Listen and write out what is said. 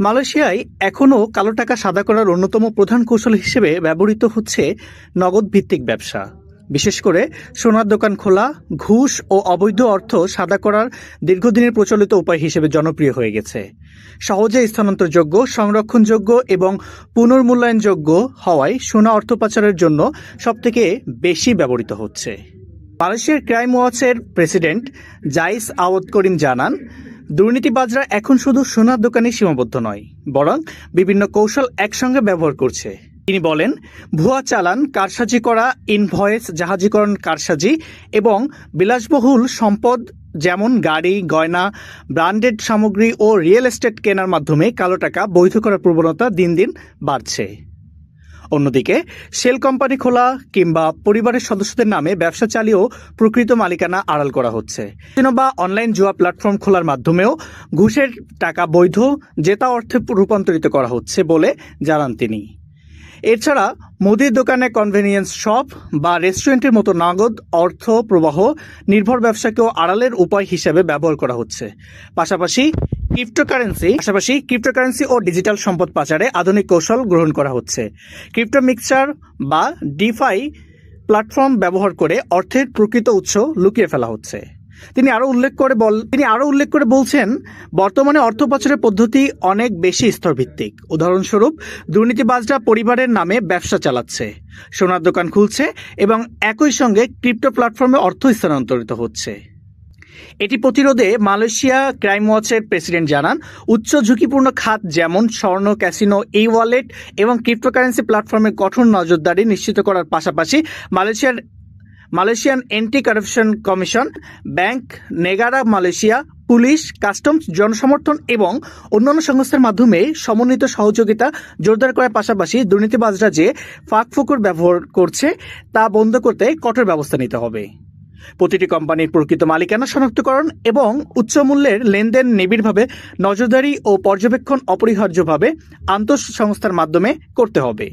মালয়েশিয়ায় এখনও কালো টাকা সাদা করার অন্যতম প্রধান কৌশল হিসেবে ব্যবহৃত হচ্ছে নগদ ভিত্তিক ব্যবসা। বিশেষ করে সোনার দোকান খোলা, ঘুষ ও অবৈধ অর্থ সাদা করার দীর্ঘদিনের প্রচলিত উপায় হিসেবে জনপ্রিয় হয়ে গেছে। সহজে স্থানান্তরযোগ্য, সংরক্ষণযোগ্য এবং পুনর্মূল্যায়নযোগ্য হওয়ায় সোনা অর্থ পাচারের জন্য সবথেকে বেশি ব্যবহৃত হচ্ছে। মালয়েশিয়ার ক্রাইম ওয়াচের প্রেসিডেন্ট জাইস আওয়াদ করিম জানান দুর্নীতিবাজরা এখন শুধু সোনার দোকানে সীমাবদ্ধ নয়, বরং বিভিন্ন কৌশল একসঙ্গে ব্যবহার করছে। তিনি বলেন, ভুয়া চালান, কারসাজি করা ইনভয়েস জাহাজীকরণ, কারসাজি এবং বিলাসবহুল সম্পদ যেমন গাড়ি, গয়না, ব্র্যান্ডেড সামগ্রী ও রিয়েল এস্টেট কেনার মাধ্যমে কালো টাকা বৈধ করার প্রবণতা দিন দিন বাড়ছে। অন্যদিকে সেল কোম্পানি খোলা কিংবা পরিবারের সদস্যদের নামে ব্যবসা চালিয়েও প্রকৃত মালিকানা আড়াল করা হচ্ছে। বা অনলাইন জুয়া প্ল্যাটফর্ম খোলার মাধ্যমেও ঘুষের টাকা বৈধ, জেতা অর্থে রূপান্তরিত করা হচ্ছে বলে জানান তিনি। এছাড়া, মুদির দোকানে কনভেনিয়েন্স শপ বা রেস্টুরেন্টের মতো নগদ অর্থ প্রবাহ নির্ভর ব্যবসাকেও আড়ালের উপায় হিসেবে ব্যবহার করা হচ্ছে। পাশাপাশি ক্রিপ্টোকারেন্সি, পাশাপাশি ক্রিপ্টোকারেন্সি ও ডিজিটাল সম্পদ পাচারে আধুনিক কৌশল গ্রহণ করা হচ্ছে। ক্রিপ্টো মিক্সচার বা ডিফাই প্ল্যাটফর্ম ব্যবহার করে অর্থের প্রকৃত উৎস লুকিয়ে ফেলা হচ্ছে। তিনি আরও উল্লেখ করে বল, তিনি আরও উল্লেখ করে বলছেন, বর্তমানে অর্থ পাচারের পদ্ধতি অনেক বেশি স্তরভিত্তিক। উদাহরণস্বরূপ, দুর্নীতিবাজরা পরিবারের নামে ব্যবসা চালাচ্ছে, সোনার দোকান খুলছে এবং একই সঙ্গে ক্রিপ্টো প্ল্যাটফর্মে অর্থ স্থানান্তরিত হচ্ছে। এটি প্রতিরোধে মালয়েশিয়া ক্রাইম ওয়াচের প্রেসিডেন্ট জানান, উচ্চ ঝুঁকিপূর্ণ খাত যেমন স্বর্ণ, ক্যাসিনো ই ওয়ালেট এবং ক্রিপ্টোকারেন্সি প্ল্যাটফর্মে কঠোর নজরদারি নিশ্চিত করার পাশাপাশি মালয়েশিয়ার, Malaysian anti corruption commission, bank, Negara, Malaysia, police, customs, জনসমর্থন এবং অন্যান্য সংস্থার মাধ্যমে সমন্বিত সহযোগিতা জোরদার করার পাশাপাশি দুর্নীতিবাজরা যে ফাঁকফোকর ব্যবহার করছে তা বন্ধ করতে কঠোর ব্যবস্থা নিতে হবে। প্রতিটি কোম্পানির প্রকৃত মালিকানা শনাক্তকরণ এবং উচ্চ মূল্যের লেনদেন নিবিড়ভাবে, নজরদারি ও পর্যবেক্ষণ অপরিহার্যভাবে আন্তঃসংস্থার মাধ্যমে করতে হবে।